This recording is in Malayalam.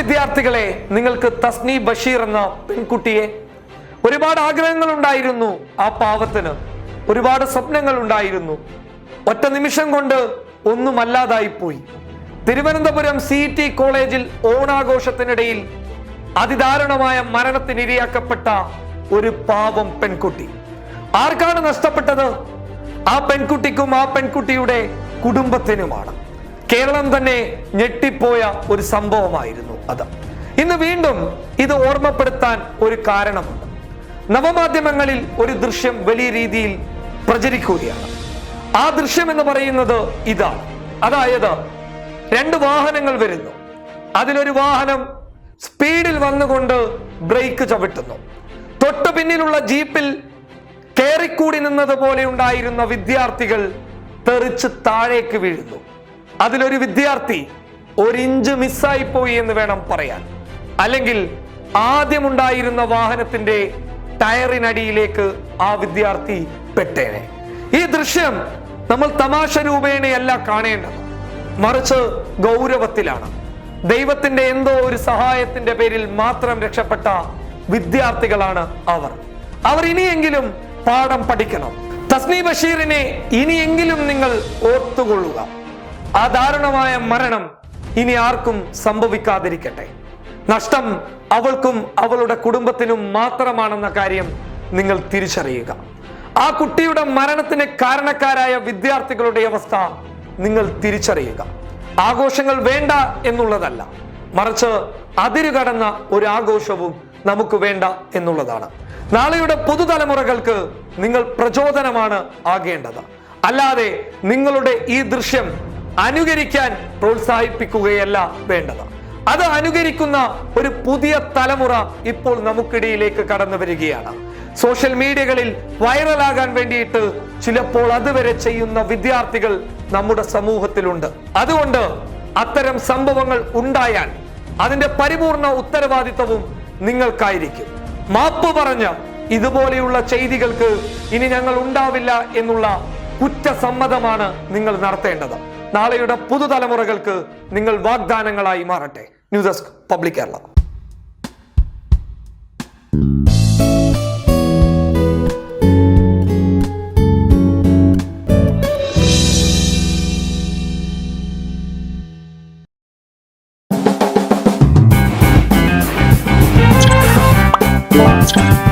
വിദ്യാർത്ഥികളെ നിങ്ങൾക്ക് തസ്നി ബഷീർ എന്ന പെൺകുട്ടിയെ ഒരുപാട് ആഗ്രഹങ്ങൾ ഉണ്ടായിരുന്നു ആ പാവത്തിന്. ഒരുപാട് സ്വപ്നങ്ങൾ ഉണ്ടായിരുന്നു ഒറ്റ നിമിഷം കൊണ്ട് ഒന്നുമല്ലാതായി പോയി തിരുവനന്തപുരം സി ടി കോളേജിൽ ഓണാഘോഷത്തിനിടയിൽ അതിദാരുണമായ മരണത്തിനിരയാക്കപ്പെട്ട ഒരു പാവം പെൺകുട്ടി. ആർക്കാണ് നഷ്ടപ്പെട്ടത്? ആ പെൺകുട്ടിക്കും ആ പെൺകുട്ടിയുടെ കുടുംബത്തിനുമാണ്. കേരളം തന്നെ ഞെട്ടിപ്പോയ ഒരു സംഭവമായിരുന്നു. അത്. ഇന്ന് വീണ്ടും ഇത് ഓർമ്മപ്പെടുത്താൻ ഒരു കാരണമുണ്ട് നവമാധ്യമങ്ങളിൽ ഒരു ദൃശ്യം വലിയ രീതിയിൽ പ്രചരിക്കുകയാണ്. ആ ദൃശ്യം എന്ന് പറയുന്നത് ഇതാ. അതായത് രണ്ട് വാഹനങ്ങൾ വരുന്നു. അതിലൊരു വാഹനം സ്പീഡിൽ വന്നുകൊണ്ട് ബ്രേക്ക് ചവിട്ടുന്നു. തൊട്ടു പിന്നിലുള്ള ജീപ്പിൽ കയറിക്കൂടി നിന്നത് പോലെ ഉണ്ടായിരുന്ന വിദ്യാർത്ഥികൾ തെറിച്ച് താഴേക്ക് വീഴുന്നു. അതിലൊരു വിദ്യാർത്ഥി ഒരു ഇഞ്ച് മിസ്സായി പോയി എന്ന് വേണം പറയാൻ. അല്ലെങ്കിൽ ആദ്യമുണ്ടായിരുന്ന വാഹനത്തിന്റെ ടയറിനടിയിലേക്ക് ആ വിദ്യാർത്ഥി പെട്ടേനെ. ഈ ദൃശ്യം നമ്മൾ തമാശ രൂപേണയല്ല കാണേണ്ടത്. മറിച്ച് ഗൗരവത്തിലാണ്. ദൈവത്തിന്റെ എന്തോ ഒരു സഹായത്തിന്റെ പേരിൽ മാത്രം രക്ഷപ്പെട്ട വിദ്യാർത്ഥികളാണ് അവർ. അവർ ഇനിയെങ്കിലും പാഠം പഠിക്കണം. തസ്നി ബഷീറിനെ ഇനിയെങ്കിലും നിങ്ങൾ ഓർത്തുകൊള്ളുക. ആ ദാരുണമായ മരണം ഇനി ആർക്കും സംഭവിക്കാതിരിക്കട്ടെ. നഷ്ടം അവൾക്കും അവളുടെ കുടുംബത്തിനും മാത്രമാണെന്ന കാര്യം നിങ്ങൾ തിരിച്ചറിയുക. ആ കുട്ടിയുടെ മരണത്തിന് കാരണക്കാരായ വിദ്യാർത്ഥികളുടെ അവസ്ഥ നിങ്ങൾ തിരിച്ചറിയുക. ആഘോഷങ്ങൾ വേണ്ട എന്നുള്ളതല്ല മറിച്ച് അതിരുകടന്ന ഒരു ആഘോഷവും നമുക്ക് വേണ്ട എന്നുള്ളതാണ്. നാളെയുടെ പുതുതലമുറകൾക്ക് നിങ്ങൾ പ്രചോദനമാണ് ആകേണ്ടത്. അല്ലാതെ നിങ്ങളുടെ ഈ ദൃശ്യം അനുകരിക്കാൻ പ്രോത്സാഹിപ്പിക്കുകയല്ല വേണ്ടത്. അത് അനുകരിക്കുന്ന ഒരു പുതിയ തലമുറ ഇപ്പോൾ നമുക്കിടയിലേക്ക് കടന്നു വരികയാണ്. സോഷ്യൽ മീഡിയകളിൽ വൈറലാകാൻ വേണ്ടിയിട്ട് ചിലപ്പോൾ അതുവരെ ചെയ്യുന്ന വിദ്യാർത്ഥികൾ നമ്മുടെ സമൂഹത്തിലുണ്ട്. അതുകൊണ്ട് അത്തരം സംഭവങ്ങൾ ഉണ്ടായാൽ അതിന്റെ പരിപൂർണ ഉത്തരവാദിത്വവും നിങ്ങൾക്കായിരിക്കും. മാപ്പ് പറഞ്ഞ് ഇതുപോലെയുള്ള ചെയ്തികൾക്ക് ഇനി ഞങ്ങൾ ഉണ്ടാവില്ല എന്നുള്ള കുറ്റസമ്മതമാണ് നിങ്ങൾ നടത്തേണ്ടത്. നാളെയുടെ പുതുതലമുറകൾക്ക് നിങ്ങൾ വാഗ്ദാനങ്ങളായി മാറട്ടെ. News desk public Kerala. Thank